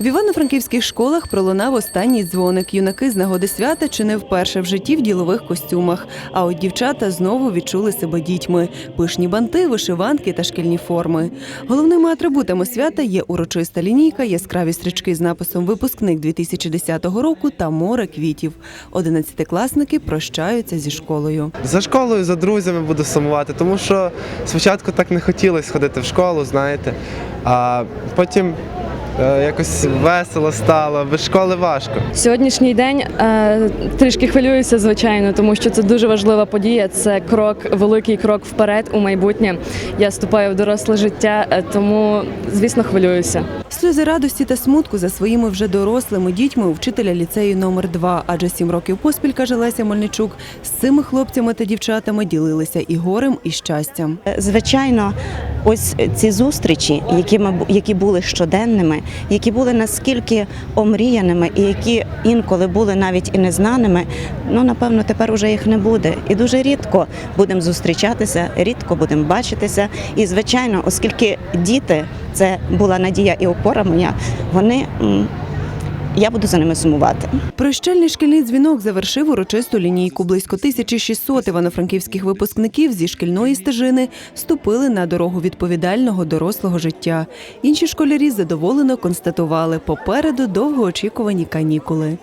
В івано-франківських школах пролунав останній дзвоник. Юнаки з нагоди свята чи не вперше в житті в ділових костюмах. А от дівчата знову відчули себе дітьми: пишні банти, вишиванки та шкільні форми. Головними атрибутами свята є урочиста лінійка, яскраві стрічки з написом Випускник 2010 року та море квітів. Одинадцятикласники прощаються зі школою. За школою, за друзями буду сумувати, тому що спочатку так не хотілося ходити в школу, знаєте, а потім якось весело стало, без школи важко. Сьогоднішній день е, трішки хвилююся, звичайно, тому що це дуже важлива подія. Це крок, великий крок вперед у майбутнє. Я вступаю в доросле життя, е, тому звісно хвилююся. Сльози радості та смутку за своїми вже дорослими дітьми у вчителя ліцею номер 2 адже сім років поспіль, каже Леся Мельничук, з цими хлопцями та дівчатами ділилися і горем, і щастям. Звичайно, ось ці зустрічі, які які були щоденними, які були наскільки омріяними, і які інколи були навіть і незнаними. Ну напевно, тепер уже їх не буде. І дуже рідко будемо зустрічатися, рідко будемо бачитися. І звичайно, оскільки діти це була надія і опора моя, вони я буду за ними сумувати. Прощальний шкільний дзвінок завершив урочисту лінійку. Близько 1600 івано-франківських випускників зі шкільної стежини вступили на дорогу відповідального дорослого життя. Інші школярі задоволено констатували попереду довгоочікувані канікули.